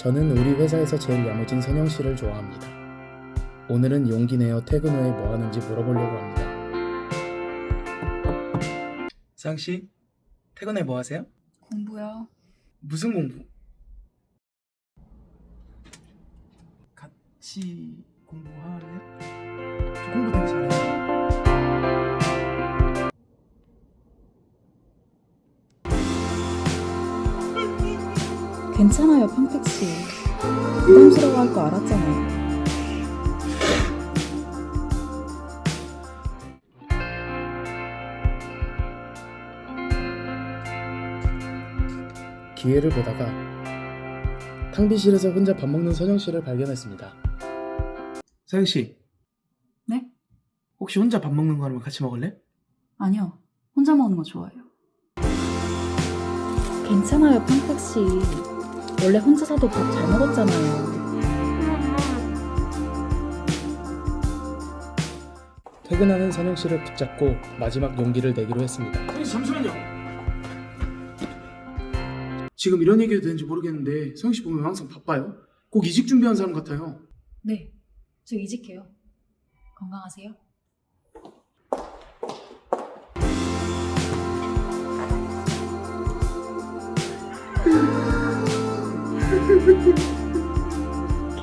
저는 우리 회사에서 제일 야무진 선영 씨를 좋아합니다. 오늘은 용기 내어 퇴근 후에 뭐 하는지 물어보려고 합니다. 서영 씨, 퇴근에 뭐 하세요? 공부요. 무슨 공부? 같이 공부할래요? 저 공부 괜찮아요, 평택 씨. 부담스러워할 거 알았잖아요. 기회를 보다가 탕비실에서 혼자 밥 먹는 선영 씨를 발견했습니다. 서영 씨, 네? 혹시 혼자 밥 먹는 거 하면 같이 먹을래? 아니요. 혼자 먹는 거 좋아해요. 괜찮아요, 평택 씨. 원래 혼자서도 밥 잘 먹었잖아요. 퇴근하는 선영 씨를 붙잡고 마지막 용기를 내기로 했습니다. 서영 씨 잠시만요. 지금 이런 얘기해도 되는지 모르겠는데 서영 씨 보면 항상 바빠요. 꼭 이직 준비한 사람 같아요. 네, 저 이직해요. 건강하세요.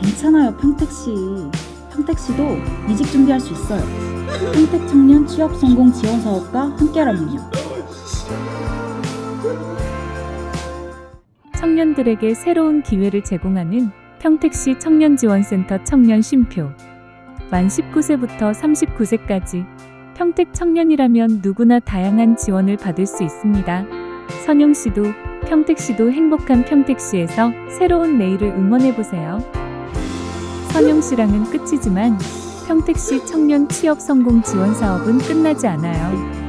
괜찮아요, 평택 씨. 평택 씨도 이직 준비할 수 있어요. 평택 청년 취업 성공 지원 사업과 함께라면요. 청년들에게 새로운 기회를 제공하는 평택시 청년지원센터 청년 쉼표. 만 19세부터 39세까지 평택 청년이라면 누구나 다양한 지원을 받을 수 있습니다. 선영 씨도 평택 씨도 행복한 평택시에서 새로운 내일을 응원해 보세요. 선영 씨랑은 끝이지만 평택시 청년 취업 성공 지원 사업은 끝나지 않아요.